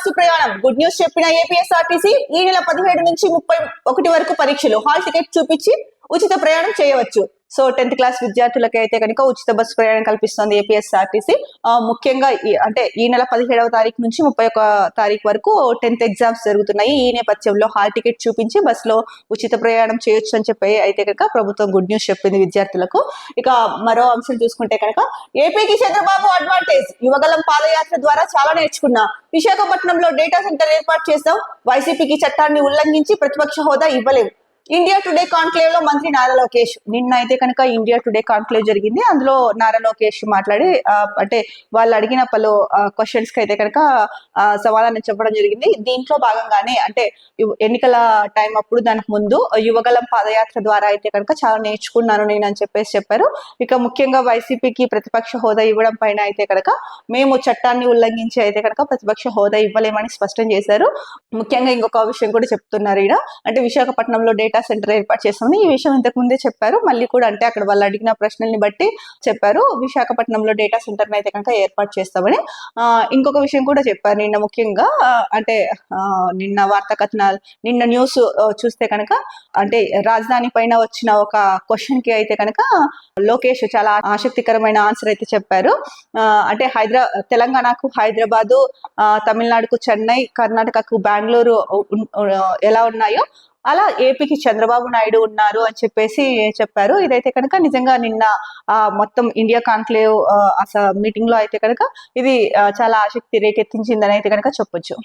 Bus ప్రయాణం good news చెప్పిన APSRTC ఈ నెల పదిహేడు నుంచి ముప్పై ఒకటి వరకు పరీక్షలు. హాల్ టికెట్ చూపించి ఉచిత ప్రయాణం చేయవచ్చు. సో టెన్త్ క్లాస్ విద్యార్థులకి అయితే కనుక ఉచిత బస్సు ప్రయాణం కల్పిస్తోంది ఏపీఎస్ఆర్టీసీ ముఖ్యంగా ఈ- అంటే ఈ నెల పదిహేడవ తారీఖు నుంచి ముప్పై ఒక తారీఖు వరకు టెన్త్ ఎగ్జామ్స్ జరుగుతున్నాయి. ఈ నేపథ్యంలో హాల్ టికెట్ చూపించి బస్సులో ఉచిత ప్రయాణం చేయొచ్చు అని చెప్పి అయితే కనుక ప్రభుత్వం గుడ్ న్యూస్ చెప్పింది విద్యార్థులకు. ఇక మరో అంశం చూసుకుంటే కనుక ఏపీకి చంద్రబాబు అడ్వాంటేజ్ యువగలం పాదయాత్ర ద్వారా చాలా నేర్చుకున్నా. విశాఖపట్నంలో డేటా సెంటర్ ఏర్పాటు చేస్తాం. వైసీపీకి చట్టాన్ని ఉల్లంఘించి ప్రతిపక్ష హోదా ఇవ్వలేము ఇండియా టుడే కాన్క్లేవ్లో మంత్రి నారా లోకేష్. నిన్న అయితే కనుక ఇండియా టుడే కాన్క్లేవ్ జరిగింది. అందులో నారా లోకేష్ మాట్లాడి అంటే వాళ్ళు అడిగిన పలు క్వశ్చన్స్కి అయితే కనుక ఆ, సమాధానం చెప్పడం జరిగింది. దీంట్లో భాగంగానే అంటే ఎన్నికల టైం అప్పుడు దానికి ముందు యువగలం పాదయాత్ర ద్వారా అయితే కనుక చాలా నేర్చుకున్నాను నేను అని చెప్పేసి చెప్పారు. ఇక ముఖ్యంగా వైసీపీకి ప్రతిపక్ష హోదా ఇవ్వడం పైన అయితే కనుక మేము చట్టాన్ని ఉల్లంఘించి అయితే కనుక ప్రతిపక్ష హోదా ఇవ్వలేమని స్పష్టం చేశారు. ముఖ్యంగా ఇంకొక విషయం కూడా చెప్తున్నారు ఈడ. అంటే విశాఖపట్నంలో డేటా సెంటర్ ఏర్పాటు చేస్తామని ఈ విషయం ఇంతకు ముందే చెప్పారు. మళ్ళీ కూడా అంటే అక్కడ వాళ్ళు అడిగిన ప్రశ్నల్ని బట్టి చెప్పారు. విశాఖపట్నంలో డేటా సెంటర్ అయితే కనుక ఏర్పాటు చేస్తామని. ఆ, ఇంకొక విషయం కూడా చెప్పారు. నిన్న ముఖ్యంగా అంటే ఆ, నిన్న వార్తా కథనాలు నిన్న న్యూస్ చూస్తే కనుక అంటే రాజధాని పైన వచ్చిన ఒక క్వశ్చన్కి అయితే కనుక లోకేష్ చాలా ఆసక్తికరమైన ఆన్సర్ అయితే చెప్పారు. ఆ, అంటే హైదరా తెలంగాణకు హైదరాబాదు ఆ, తమిళనాడుకు చెన్నై కర్ణాటకకు బెంగళూరు ఎలా ఉన్నాయో అలా ఏపీకి చంద్రబాబు నాయుడు ఉన్నారు అని చెప్పేసి చెప్పారు. ఇదైతే కనుక నిజంగా నిన్న ఆ, మొత్తం ఇండియా కాన్క్లేవ్ మీటింగ్లో అయితే కనుక ఇది చాలా ఆసక్తి రేకెత్తించిందని అయితే కనుక చెప్పొచ్చు.